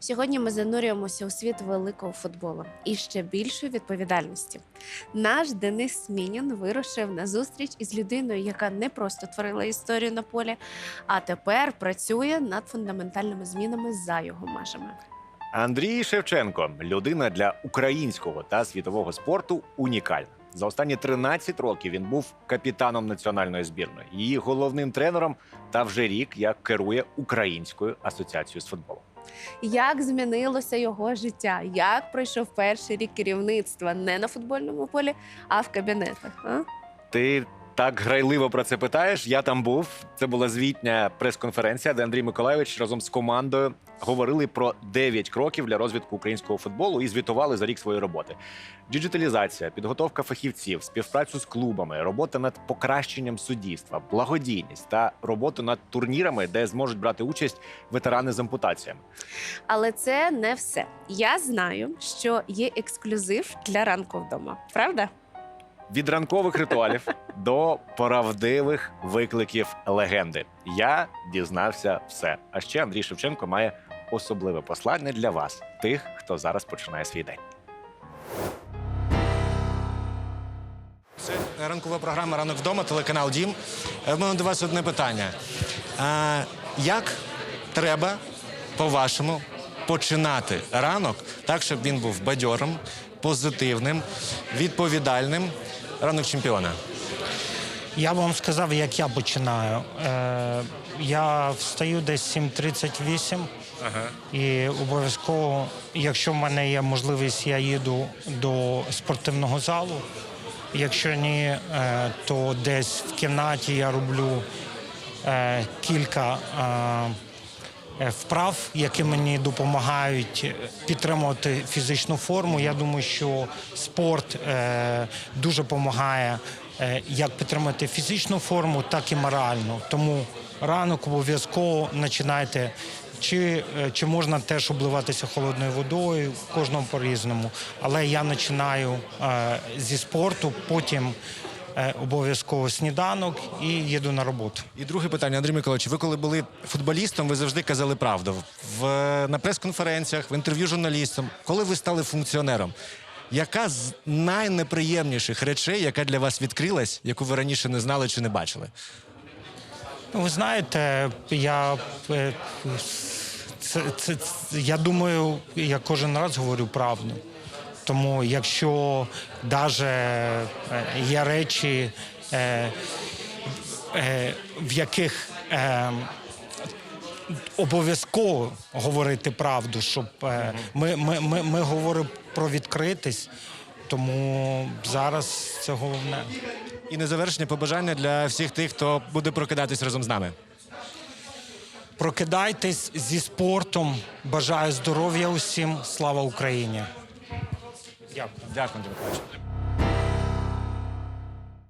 Сьогодні ми занурюємося у світ великого футболу і ще більшої відповідальності. Наш Денис Смінін вирушив на зустріч із людиною, яка не просто творила історію на полі, а тепер працює над фундаментальними змінами за його межами. Андрій Шевченко людина для українського та світового спорту унікальна. За останні 13 років він був капітаном національної збірної, її головним тренером та вже рік як керує українською асоціацією з футболу. Як змінилося його життя? Як пройшов перший рік керівництва не на футбольному полі, а в кабінетах? А? Ти так грайливо про це питаєш. Я там був. Це була звітня прес-конференція, де Андрій Миколайович разом з командою говорили про 9 кроків для розвитку українського футболу і звітували за рік своєї роботи. Діджиталізація, підготовка фахівців, співпрацю з клубами, робота над покращенням суддівства, благодійність та робота над турнірами, де зможуть брати участь ветерани з ампутаціями. Але це не все. Я знаю, що є ексклюзив для ранку вдома. Правда? Від ранкових ритуалів до правдивих викликів легенди. Я дізнався все. А ще Андрій Шевченко має особливе послання для вас, тих, хто зараз починає свій день. Це ранкова програма Ранок вдома, телеканал Дім. Е, В мене до вас одне питання. А, як треба, по-вашому, починати ранок так, щоб він був бадьорим, позитивним, відповідальним? Ранок чемпіона. Я вам сказав, як я починаю. Е, я встаю десь 7.38 і обов'язково, якщо в мене є можливість, я їду до спортивного залу. Якщо ні, е, то десь в кімнаті я роблю е, кілька е, вправ, які мені допомагають підтримувати фізичну форму. Я думаю, що спорт е, дуже допомагає е, як підтримати фізичну форму, так і моральну. Тому ранок обов'язково починайте. Чи, е, чи можна теж обливатися холодною водою, кожному по-різному. Але я починаю е, зі спорту, потім е, обов'язково сніданок і їду на роботу. І друге питання, Андрій Миколаївич, ви коли були футболістом, ви завжди казали правду. В, на прес-конференціях, в інтерв'ю журналістам, коли ви стали функціонером, яка з найнеприємніших речей, яка для вас відкрилась, яку ви раніше не знали чи не бачили? Ну, Ви знаєте, я, е, це, це, це- я думаю, я кожен раз говорю правду. Тому якщо навіть є речі, е, е, в яких е, обов'язково говорити правду, щоб е, ми, ми, ми, ми говоримо про відкритість, тому зараз це головне. І на завершення побажання для всіх тих, хто буде прокидатись разом з нами. Прокидайтесь зі спортом. Бажаю здоров'я усім. Слава Україні. Дякую. Дякую, Дмитро.